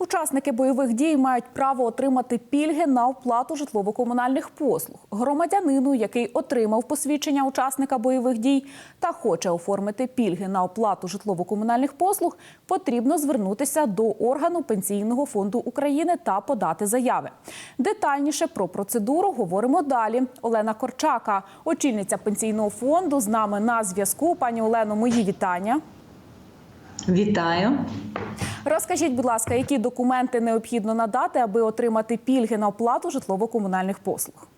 Учасники бойових дій мають право отримати пільги на оплату житлово-комунальних послуг. Громадянину, який отримав посвідчення учасника бойових дій та хоче оформити пільги на оплату житлово-комунальних послуг, потрібно звернутися до органу пенсійного фонду України та подати заяви. Детальніше про процедуру говоримо далі. Олена Корчака, очільниця пенсійного фонду, з нами на зв'язку. Пані Олено, мої вітання. Вітаю. Розкажіть, будь ласка, які документи необхідно надати, аби отримати пільги на оплату житлово-комунальних послуг?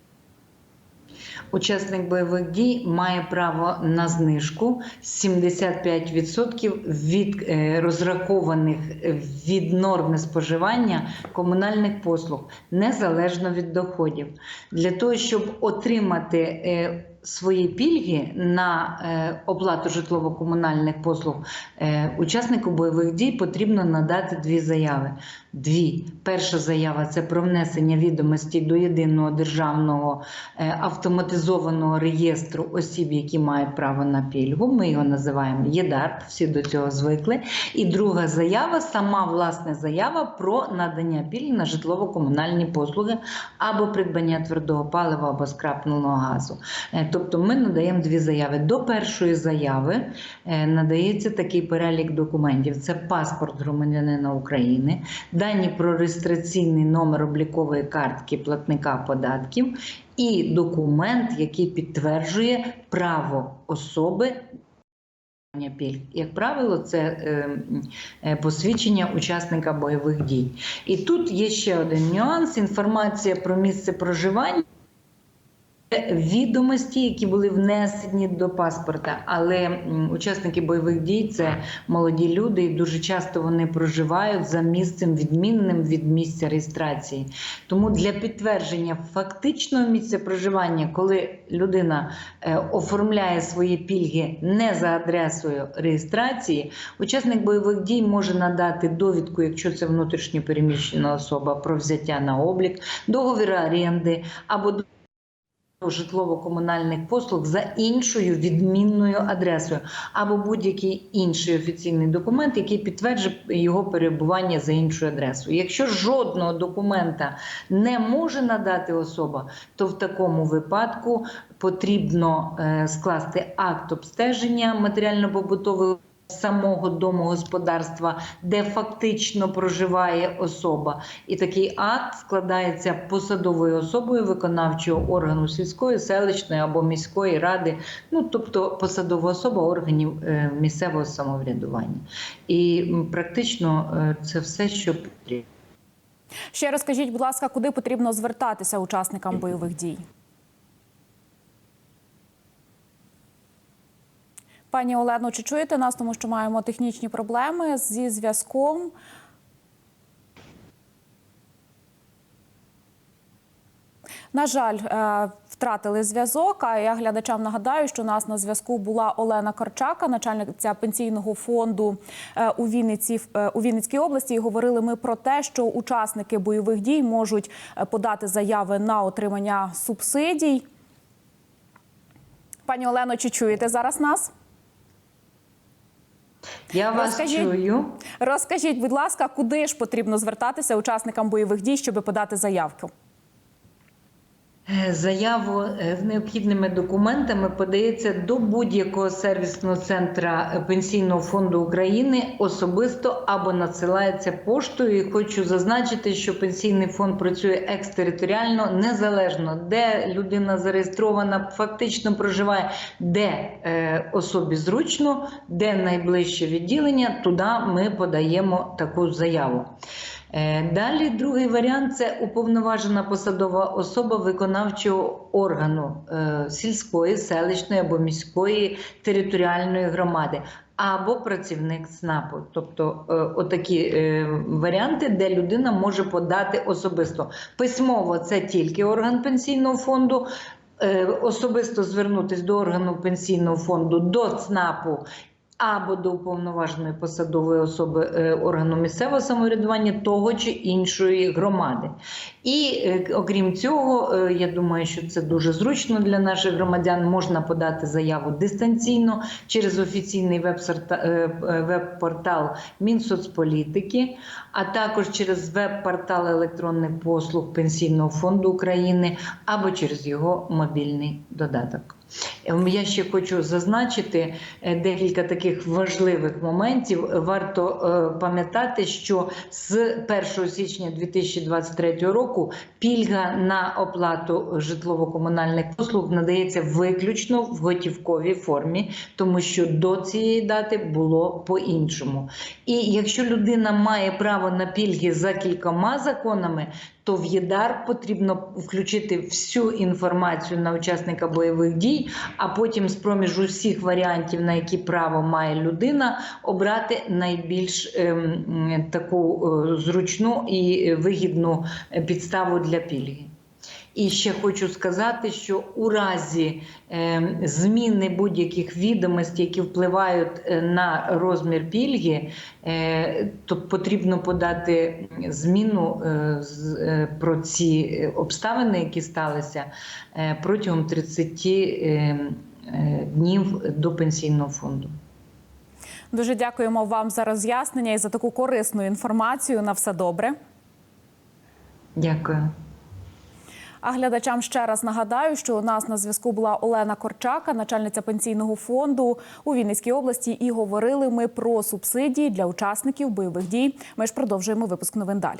Учасник бойових дій має право на знижку 75% від е, розрахованих від норми споживання комунальних послуг незалежно від доходів. Для того, щоб отримати е, свої пільги на е, оплату житлово-комунальних послуг е, учаснику бойових дій потрібно надати дві заяви. Дві. Перша заява це про внесення відомостей до єдиного державного е, автоматизованого реєстру осіб, які мають право на пільгу. Ми його називаємо ЄДАРП, всі до цього звикли. І друга заява сама власне заява про надання пільг на житлово-комунальні послуги або придбання твердого палива або скрапленого газу. Тобто ми надаємо дві заяви. До першої заяви е, надається такий перелік документів: це паспорт громадянина України, дані про реєстраційний номер облікової картки платника податків і документ, який підтверджує право особи. Як правило, це е, е, посвідчення учасника бойових дій. І тут є ще один нюанс: інформація про місце проживання. Відомості, які були внесені до паспорта, але учасники бойових дій це молоді люди, і дуже часто вони проживають за місцем відмінним від місця реєстрації. Тому для підтвердження фактичного місця проживання, коли людина е, оформляє свої пільги не за адресою реєстрації, учасник бойових дій може надати довідку, якщо це внутрішньо переміщена особа, про взяття на облік, договір оренди або житлово-комунальних послуг за іншою відмінною адресою або будь-який інший офіційний документ, який підтверджує його перебування за іншою адресою. Якщо жодного документа не може надати особа, то в такому випадку потрібно е, скласти акт обстеження матеріально-побутових самого домогосподарства, де фактично проживає особа, і такий акт складається посадовою особою виконавчого органу сільської, селищної або міської ради, ну тобто посадова особа органів е, місцевого самоврядування. І практично е, це все, що потрібно. Ще розкажіть, будь ласка, куди потрібно звертатися учасникам бойових дій? Пані Олено, чи чуєте нас, тому що маємо технічні проблеми зі зв'язком? На жаль, е, втратили зв'язок. А я глядачам нагадаю, що у нас на зв'язку була Олена Корчака, начальниця пенсійного фонду е, у Вінниці е, у Вінницькій області. І говорили ми про те, що учасники бойових дій можуть подати заяви на отримання субсидій. Пані Олено, чи чуєте зараз нас? Я вас Розкажіть. чую. Розкажіть, будь ласка, куди ж потрібно звертатися учасникам бойових дій, щоб подати заявку? Е, Заяву е, з необхідними документами подається до будь-якого сервісного центра е, Пенсійного фонду України особисто або надсилається поштою. І хочу зазначити, що пенсійний фонд працює екстериторіально, незалежно де людина зареєстрована, фактично проживає, де особі зручно, де найближче відділення, туди ми подаємо таку заяву. Е, Далі другий варіант це уповноважена посадова особа виконавчого органу е, сільської, селищної або міської територіальної громади. Або працівник ЦНАПу, тобто е, отакі варіанти, де людина може подати особисто. Письмово це тільки орган пенсійного фонду. Особисто звернутися до органу пенсійного фонду, до ЦНАПу або до уповноваженої посадової особи е, органу місцевого самоврядування того чи іншої громади. І е, окрім цього, е, я думаю, що це дуже зручно для наших громадян. Можна подати заяву дистанційно через офіційний веб-портал Мінсоцполітики, а також через веб-портал електронних послуг Пенсійного фонду України або через його мобільний додаток. Ем, Я ще хочу зазначити е, декілька таких важливих моментів. Варто е, пам'ятати, що з 1 січня 2023 року пільга на оплату житлово-комунальних послуг надається виключно в готівковій формі, тому що до цієї дати було по-іншому. І якщо людина має право на пільги за кількома законами, то в ЄДАР потрібно включити всю інформацію на учасника бойових дій, а потім з проміж усіх варіантів, на які право має людина, обрати найбільш ем, таку е, зручну і вигідну підставу для пільги. І ще хочу сказати, що у разі е, зміни будь-яких відомостей, які впливають е, на розмір пільги, е, то потрібно подати зміну про ці обставини, які сталися протягом 30 е, е, днів до пенсійного фонду. Дуже дякуємо вам за роз'яснення і за таку корисну інформацію. На все добре. Дякую. А глядачам ще раз нагадаю, що у нас на зв'язку була Олена Корчака, начальниця пенсійного фонду у Вінницькій області, і говорили ми про субсидії для учасників бойових дій. Ми ж продовжуємо випуск новин далі.